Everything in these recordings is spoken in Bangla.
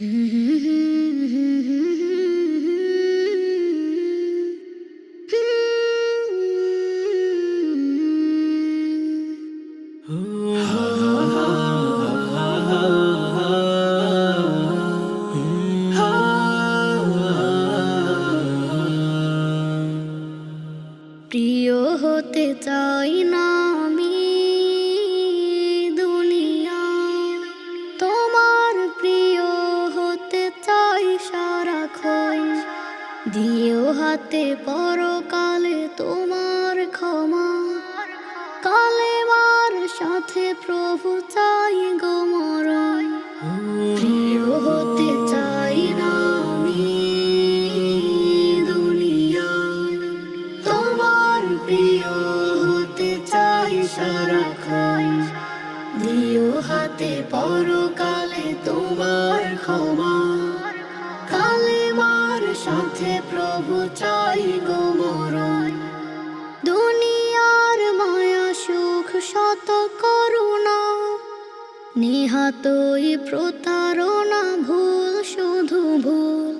প্রিয় হতে চাই না। দিও হাতে পরকালে তোমার ক্ষমা। কালেমার সাথে প্রভু চাই গো মরণ। প্রিয় হতে চাই না আমি দুনিয়া। তোমার প্রিয় হতে চাই দিও হাতে পরকালে তোমার ক্ষমা। সাথে প্রভু চাই গো মরণ। দুনিয়ার মায়া, সুখ, শত করুণা, নিহাতই প্রতারণা ভুল, শুধু ভুল।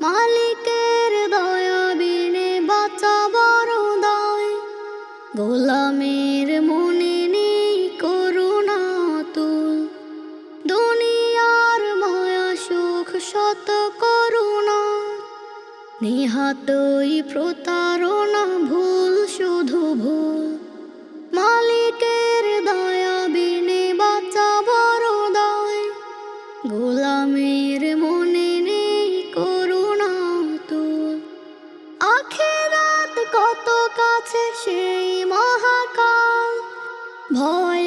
মালিকের নিহাতই প্রতারণা ভুল, শুধু ভুল। মালিকের দয়া বিনে বাঁচা বড় দায় গোলামের মনে নেই করুণা তুল। আখেরাত কত কাছে সেই মহাকাল। ভয়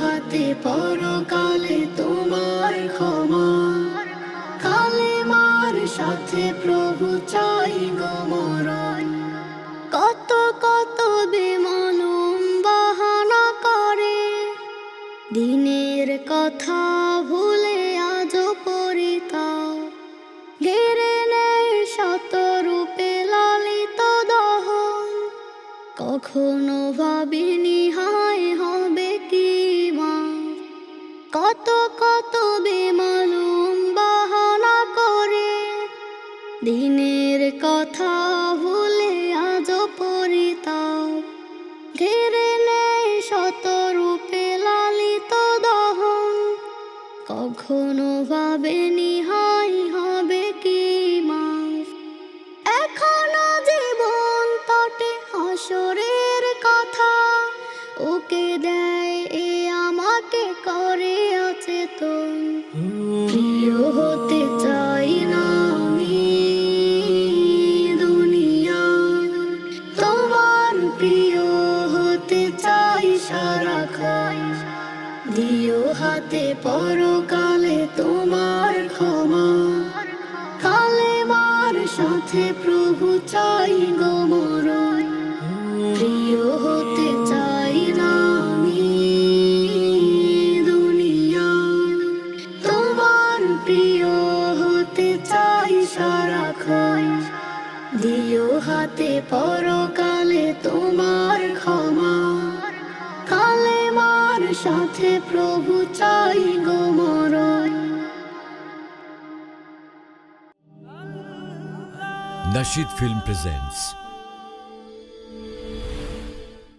হাতে পরকালে তোমার ক্ষমা। কালেমার সাথে প্রভু চাই গো মরণ। কত কত বেমালুম বাহানা করে। দিনের কথা ভুলে আজ পরিতা ঘেরে নেয় শত রূপে লালিত দহন। কখনো ভাবিনি হায় কত কত বেমালুম বাহানা করে। দিনের কথা ভুলে আজ পরিতাপ। ঘেরে নেই শত রূপে লালিত দহ কখনো ভাবেনি হাই হবে হতে চাই না আমি দুনিয়া তোমার প্রিয় হতে চাই সারাক্ষণ দিও হাতে পরকালে তোমার ক্ষমা। কালেমার সাথে প্রভু চাই গো মরণ। প্রিয় প্রিয় হতে চাই সারাক্ষণ। দিও হাতে পরকালে তোমার ক্ষমা। কালেমার সাথে প্রভু চাই গো মরণ। Nashid Film presents